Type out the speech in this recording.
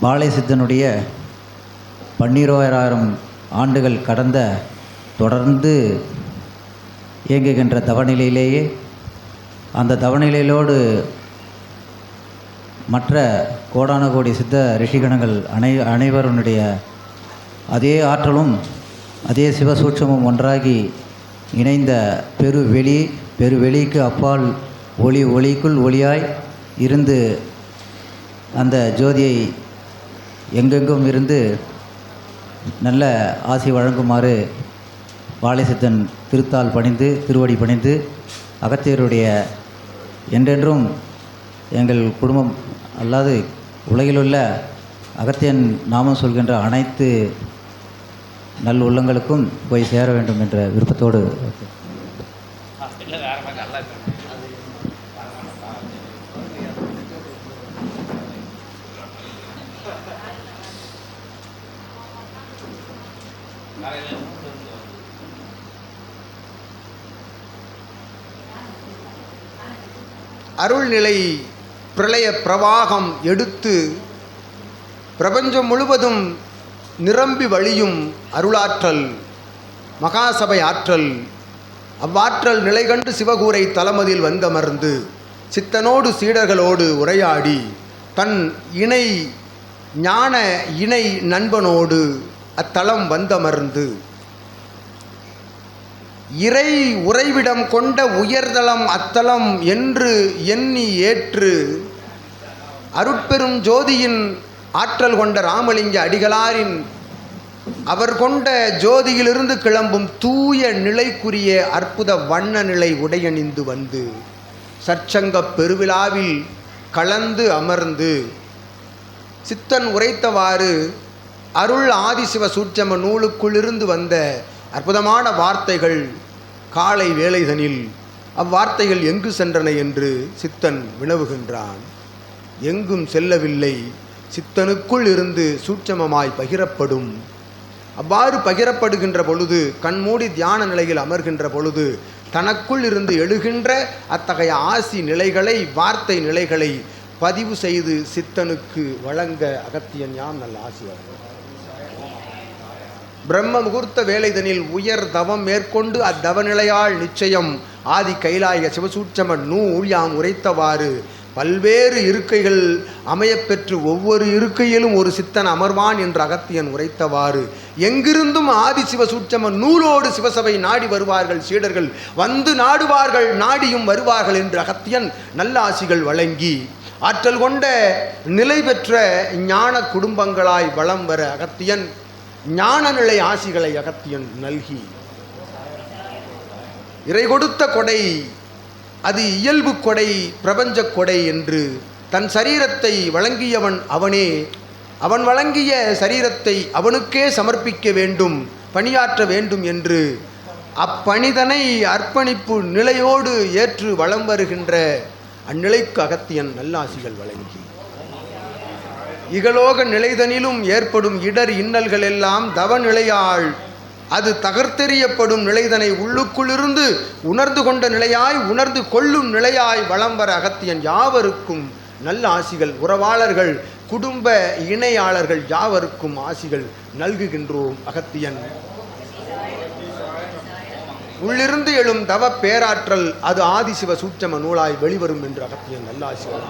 பாலை சித்தனுடைய பன்னிரோராயிரம் ஆண்டுகள் கடந்த தொடர்ந்து இயங்குகின்ற தவநிலையிலேயே அந்த தவநிலையிலோடு மற்ற கோடான கோடி சித்த ரிஷிகணங்கள் அனை அனைவருடைய அதே ஆற்றலும் அதே சிவசூட்சமும் ஒன்றாகி இணைந்த பெருவெளி பெருவெளிக்கு அப்பால் ஒளி ஒளிக்குள் ஒளியாய் இருந்து அந்த ஜோதியை எங்கெங்கும் இருந்து நல்ல ஆசை வழங்குமாறு வாழைசித்தன் திருத்தால் பணிந்து திருவடி பணிந்து அகத்தியருடைய என்றென்றும் எங்கள் குடும்பம் அல்லாது உலகிலுள்ள அகத்தியன் நாமம் சொல்கின்ற அனைத்து நல் உள்ளங்களுக்கும் போய் சேர வேண்டும் என்ற விருப்பத்தோடு அருள்நிலை பிரளய பிரவாகம் எடுத்து பிரபஞ்சம் முழுவதும் நிரம்பி வழியும் அருளாற்றல் மகாசபை ஆற்றல். அவ்வாற்றல் நிலை கண்டு சிவகூரை தலமதில் வந்தமர்ந்து சித்தனோடு சீடர்களோடு உரையாடி தன் இணை ஞான இணை நண்பனோடு அத்தலம் வந்தமர்ந்து இறை உறைவிடம் கொண்ட உயர்தலம் அத்தலம் என்று எண்ணி ஏற்று அருட்பெரும் ஜோதியின் ஆற்றல் கொண்ட ராமலிங்க அடிகளாரின் அவர் கொண்ட ஜோதியிலிருந்து கிளம்பும் தூய நிலைக்குரிய அற்புத வண்ண நிலை உடையணிந்து வந்து சற்சங்கப் பெருவிழாவில் கலந்து அமர்ந்து சித்தன் உரைத்தவாறு அருள் ஆதிசிவ சூட்சம நூலுக்குள்ளிருந்து வந்த அற்புதமான வார்த்தைகள் காலை வேலைதனில் அவ்வார்த்தைகள் எங்கு சென்றன என்று சித்தன் வினவுகின்றான். எங்கும் செல்லவில்லை. சித்தனுக்குள் இருந்து சூட்சமமாய் பகிரப்படும். அவ்வாறு பகிரப்படுகின்ற பொழுது கண்மூடி தியான நிலையில் அமர்கின்ற பொழுது தனக்குள் இருந்து எழுகின்ற அத்தகைய ஆசி நிலைகளை வார்த்தை நிலைகளை பதிவு செய்து சித்தனுக்கு வழங்க அகத்தியன் யாம் நல்ல ஆசி பிரம்ம முகூர்த்த வேலைதனில் உயர் தவம் மேற்கொண்டு அத்தவநிலையால் நிச்சயம். ஆதி கைலாய சிவசூட்சம நூல் யாம் உரைத்தவாறு. பல்வேறு இருக்கைகள் அமையப்பெற்று ஒவ்வொரு இருக்கையிலும் ஒரு சித்தன் அமர்வான் என்று அகத்தியன் உரைத்தவாறு. எங்கிருந்தும் ஆதி சிவசூட்சம நூலோடு சிவசபை நாடி வருவார்கள் சீடர்கள். வந்து நாடுவார்கள் நாடியும் வருவார்கள் என்று அகத்தியன் நல்லாசிகள் வழங்கி. ஆற்றல் கொண்ட நிலை பெற்ற ஞான குடும்பங்களாய் வலம் வர அகத்தியன் ஞான நிலை ஆசிகளை அகத்தியன் நல்கி. இறை கொடுத்த கொடை அது இயல்பு கொடை பிரபஞ்ச கொடை என்று தன் சரீரத்தை வழங்கியவன் அவனே. அவன் வழங்கிய சரீரத்தை அவனுக்கே சமர்ப்பிக்க வேண்டும் பணியாற்ற வேண்டும் என்று அப்பணிதனை அர்ப்பணிப்பு நிலையோடு ஏற்று வலம் வருகின்ற அந்நிலைக்கு அகத்தியன் நல்லாசிகள் வழங்கி. இகலோக நிலைதனிலும் ஏற்படும் இடர் இன்னல்கள் எல்லாம் தவநிலையால் அது தகர்த்தெறியப்படும் நிலைதனை உள்ளுக்குள்ளிருந்து உணர்ந்து கொண்ட நிலையாய் உணர்ந்து கொள்ளும் நிலையாய் வளம் வர அகத்தியன் யாவருக்கும் நல்ல ஆசிகள் உறவாளர்கள் குடும்ப இணையாளர்கள் யாவருக்கும் ஆசிகள் நல்குகின்றோம் அகத்தியன். உள்ளிருந்து எழும் தவ பேராற்றல் அது ஆதிசிவ சூட்சம நூலாய் வெளிவரும் என்று அகத்தியன் நல்ல ஆசிகள்